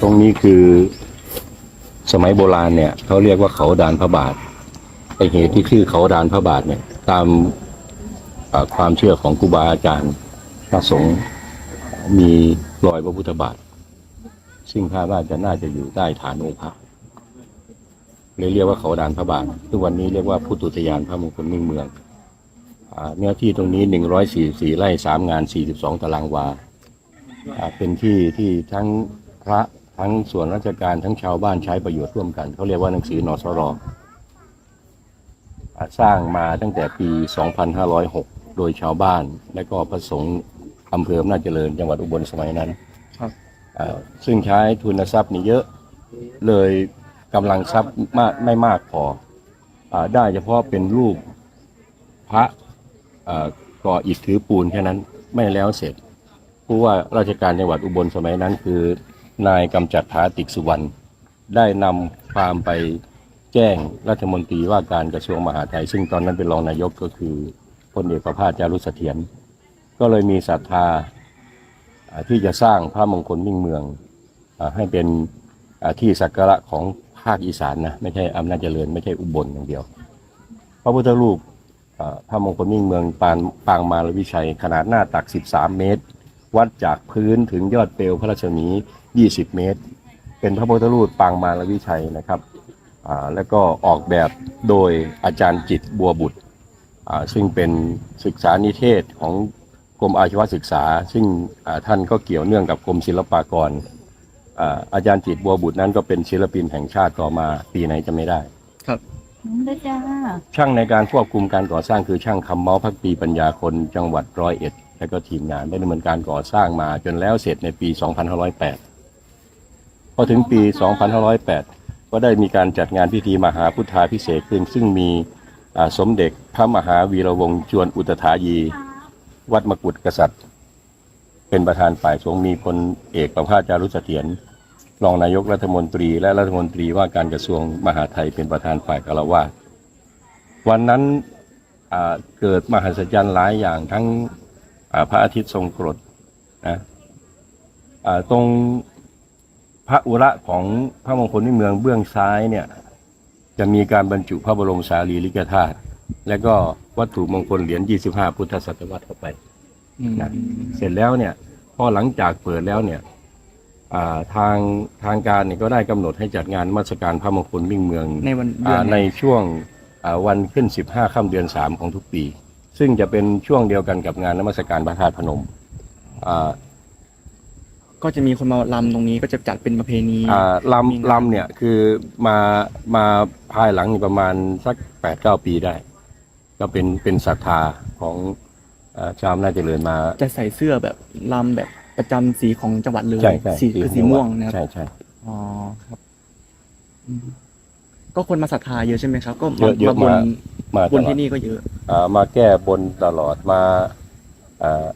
ตรงนี้คือสมัยโบราณเนี่ยเขาเรียกว่าเขาดานพระบาทไอเหตุที่ชื่อเขาดานพระบาทเนี่ย ตามความเชื่อของครูบาอาจารย์พระสงฆ์มีรอยพระพุทธบาท ซึ่งคาดว่าจะน่าจะอยู่ใต้ฐานองค์พระเลยเรียกว่าเขาดานพระบาททุกวันนี้เรียกว่าพุทธุทยานพระมงคลมิ่งเมืองเนื้อที่ตรงนี้หนึ่งร้อยสี่สี่ไร่สามงานสี่สิบสองตารางวาเป็นที่ที่ทั้ง พระทั้งส่วนราชการทั้งชาวบ้านใช้ประโยชน์ร่วมกัน เขาเรียกว่าหนังสือนสรอ่าสร้างมาตั้งแต่ปี 2506 โดยชาวบ้าน และก็พระสงฆ์อำเภออำนาจเจริญจังหวัดอุบลสมัยนั้นครับอ่าซึ่งใช้ทุนทรัพย์นี่เยอะเลยกำลังทรัพย์มากไม่มากพออาได้เฉพาะเป็นรูปพระอ่าก่ออิฐถือปูนแค่นั้นไม่แล้วเสร็จผู้ว่าราชการจังหวัดอุบลสมัยนั้นคือ นายกำจัดผาติกสุวรรณได้นำความไปแจ้งรัฐมนตรีว่าการกระทรวงมหาดไทย ซึ่งตอนนั้นเป็นรองนายกก็คือพลเอกประภาสจารุเสถียรก็เลยมีศรัทธาที่จะสร้างพระมงคลมิ่งเมืองอให้เป็นที่สักการะของภาคอีสานนะไม่ใช่อำนาจเจริญไม่ใช่อุบลอย่างเดียว พระพุทธรูปพระมงคลมิ่งเมืองปานปางมารวิชัย ขนาดหน้าตัก 13 เมตร วัดจากพื้นถึงยอดเปลวพระราชมี 20 เมตร เป็นพระพุทธรูปปางมารวิชัยนะครับอ่าแล้วก็ออกแบบโดยอาจารย์จิตรบัวบุตรอ่าซึ่งเป็นศึกษานิเทศของกรมอาชีวศึกษา ซึ่งอ่าท่านก็เกี่ยวเนื่องกับกรมศิลปากรอ่าอาจารย์จิตรบัวบุตรนั้นก็เป็นศิลปินแห่งชาติต่อมาปีไหนจะไม่ได้น้ำเลยจ้าช่างในการควบคุมการก่อสร้างคือช่างคำเมาพักปีปัญญาคนจังหวัดร้อยเอ็ด และก็ทีมงานได้ดำเนินการก่อสร้างมาจนแล้วเสร็จในปี 2508 พอถึงปี 2508 ก็ได้มีการจัดงานพิธีมหาพุทธาพิเศษกขึ้น ซึ่งมีอ่าสมเด็จพระมหาวีระวงศ์จวนอุตถายี วัดมกุฎกษัตริย์ เป็นประธานฝ่ายสงฆ์มีพลเอกประภาสจารุเสถียรรองนายกรัฐมนตรีและรัฐมนตรีว่าการกระทรวงมหาดไทยเป็นประธานฝ่ายกลาวาสวันนั้นอ่าเกิดมหัศจรรย์หลายอย่างทั้งอ่า พระอาทิตย์ทรงกรดนะอ่าตรงพระอุระของพระมงคลที่เมืองเบื้องซ้ายเนี่ยจะมีการบรรจุพระบรมสารีริกธาตุและก็วัตถุมงคลเหรียญ 25 พุทธศตวรรษเข้าไปอืมนะเสร็จแล้วเนี่ยพอหลังจากเปิดแล้วเนี่ยอ่าทางทางการเนี่ยก็ได้กำหนดให้จัดงานนมัสการพระมงคลมิ่งเมืองในวันเดือ่าอนในช่วงอ่าวันขึ้น 15 ค่ำเดือน 3 ของทุกปี ซึ่งจะเป็นช่วงเดียวกันกับงานนมัสการพระธาตุพนมอ่าก็จะมีคนมาลำตรงนี้ก็จะจัดเป็นประเพณีอ่ามีงานลำลำเนี่ยคือมามาภายหลังประมาณสัก8-9ปีได้ ก็เป็นเป็นศรัทธาของอ่าชาวอำนาจเจริญมา จะใส่เสื้อแบบลำแบบประจำสีของจังหวัดเลยใช่ใช่สีคือสีม่วงนะครับใช่ใช่อ๋อครับอืมก็คนมาศรัทธาเยอะใช่ไหมครับ ก็เยอะเยอะบนมามาตบนลอดที่นี่ก็เยอะอ่า มาแก้บนตลอดมาอ่า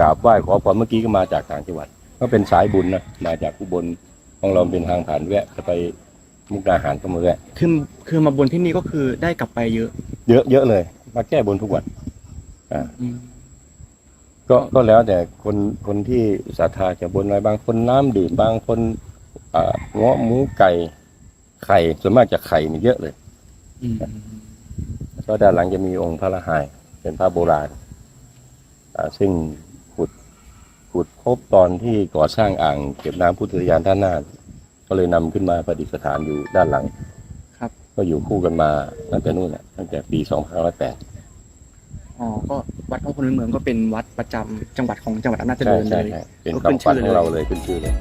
กราบไหว้ขอพรเมื่อกี้ก็มาจากต่างจังหวัด ก็เป็นสายบุญนะมาจากอุบลของเราเป็นทางผ่านแวะจะไปมุกดาหารก็มาแวะคือคือมาบนที่นี่ก็คือได้กลับไปเยอะ เยอะเยอะเลย มาแก้บนทุกวันอืมก็ก็แล้วแต่คนคนที่ศรัทธาจะบนอะไรบางคนน้ำดื่มบางคนอ่าเงาะหมูไก่ไข่ส่วนมากจะไข่นี่เยอะเลยอืม ก็ด้านหลังจะมีองค์พระละหาย เป็นพระโบราณอ่าซึ่งขุดขุดพบตอนที่ก่อสร้างอ่างเก็บน้ำพุทธยานท่าน่านก็เลยนำขึ้นมาประดิษฐานอยู่ด้านหลัง ครับ ก็อยู่คู่กันมาตั้งแต่นู่นน่ะตั้งแต่ปี2508อ๋อ ก็วัดพระพลเมืองก็เป็นวัดประจำจังหวัดของจังหวัดอำนาจเจใช่ริญเลใช่ยใช่เป็นก็ขึ้นคำขวัญชื่อของเราเลยเลยขึ้นชื่อเลย